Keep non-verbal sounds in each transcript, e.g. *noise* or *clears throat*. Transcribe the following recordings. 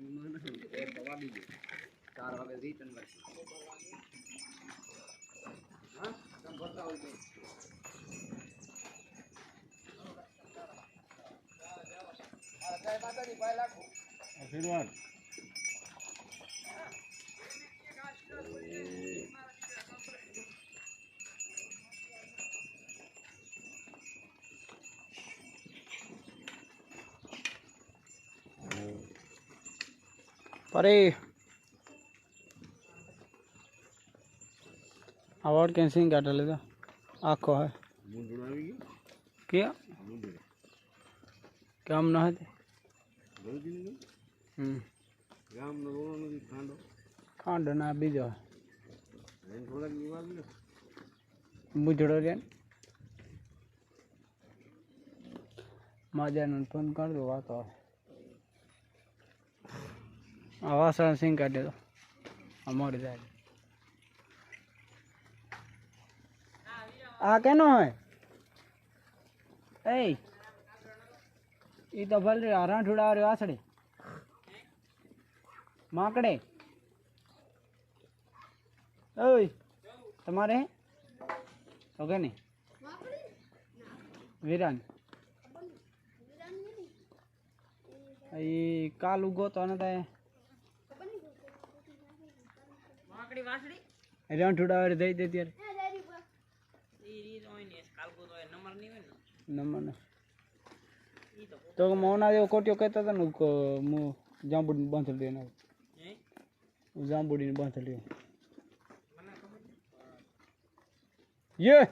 તો વાગી ગયો ચાર વાગે રિટર્ન કરશે હા આશીર્વાદ ગયું કે મૂંઝવણ કામ ન હતી ગળદી નહીં હમ ગામનો રોડો નથી ખાંડો ના બીજો બુજડો રે માજાનો ફોન કરજો વાતો વાસણ સિંગ કાઢે તો. અમારી જાય આ કેનો હોય? એ એ તો ભલે રાઠ ઉડાવે વાસડે માકડે. ઓય તમારે? તો કે નહીં વિરાન એ કાલ ઉગો તો ને તાય માકડી વાસડી રાઠ ઉડાવે દઈ દે ત્યારે નંબર નહીં હોય ને નંબર ને ઈ તો તો મોના જેવો કોટ્યો કહેતા હતા ને કે હું જાંબુડીને બાંધી દે હે જાંબુડીને બાંધી લ્યો યે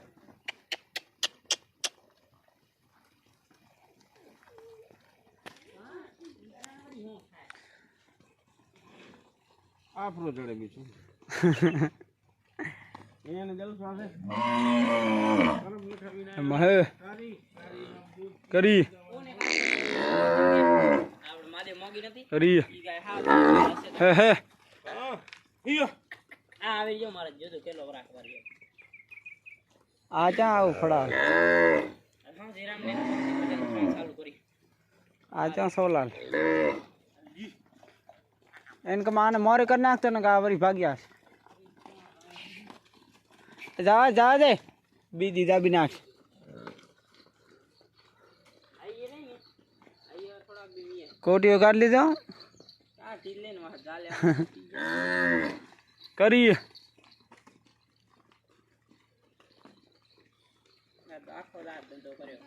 આફરો ચડે બીજું કરી. હા આ ચા આવું કરી આ ચા સોલાલ? એને કે માને મોરે કરી નાખતો ને કે ભાગ્યા છે. જવા જવા દે બીજી દાબી નાખ આઈએ નહીં ને આઈએ થોડા બી કોટીઓ કાઢી લીધો આ ઢીલ લઈને વાહ ચાલે કરી આ તો આખો રાત ધંધો કર્યો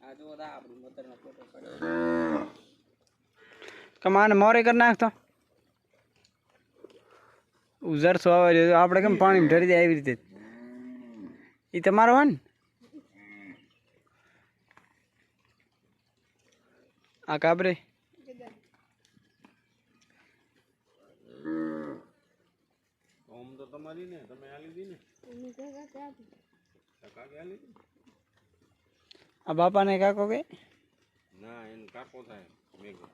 આ જો દા આપણું મતરનો ફોટો પડ્યો કે માને મોરે કરી નાખતો ઉઝર સો આવે છે. આપણે કેમ પાણી ઢરી જાય એવી રીતે? એ તમારો હોય ને? આ કાબરે? તમારી ને તમે આ લીધી ને? આ લીધી? આ બાપાને કાકો કે? ના એનો કાકો થાય. મેઘો.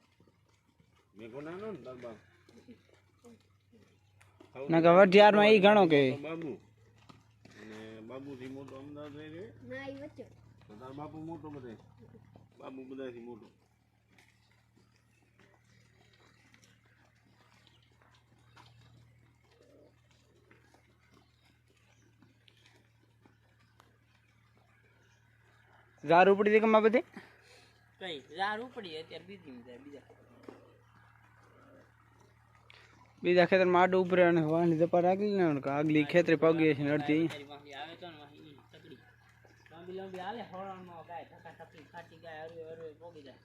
મેઘો નાનો ને તાર બાપ ના કે વઢિયારમાં ઈ ઘણો કે. બાબુ. અને બાબુથી મોટો અમદાવાદ રહી રહ્યો તો તાર બાપુ મોટો બધે? બાબુ બધા થી મોટો. ઝાર ઉપડી હતી કમા બધી? કઈ? ઝાર ઉપડી અત્યારે બીજી જાય બીજા ખેતર ખેતરમાં આડું ઉભરે અને વાહની ધપા આગલી ને આગલી ખેતરે પગી છે નડતી અડધી. તારી વાહી આવે તો ને વાહી ઈ તકડી લાંબી લાંબી હાલે હળણમાં ગાય ખાટી ગાય હરવે હરવે પોગી જાય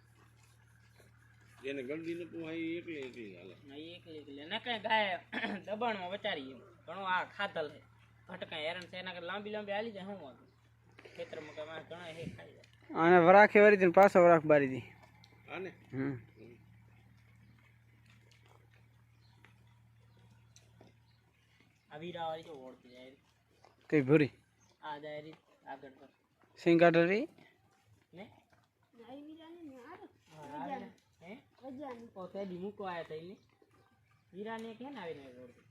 જેને ગંદી નતું આ ઈ એકલી એકલી હાલે. ના એકલી એકલી. ના કઈ ગાય *clears throat* દબાણમાં વચારી ઘણો આ ખાધલ છે. ભટકાય હેરાન છે. એના કરતા લાંબી લાંબી હાલી જાય શું વાંધો? ખેતરમાં ઘણા હે ખાઈ જાય. અને વરાખે વરી હતી ને પાછો વરાખ બારી હતી આને? હમ. આ વીરાવાળી જો ઓળખી જાય. કઈ ભૂરી? આ જાય રીત આગળ પર. સિંગ કાઢરી ને? ને. હે ઓ તેડી મૂકો આયા તા ઈને વીરાને કે ને આવીને ઓળખી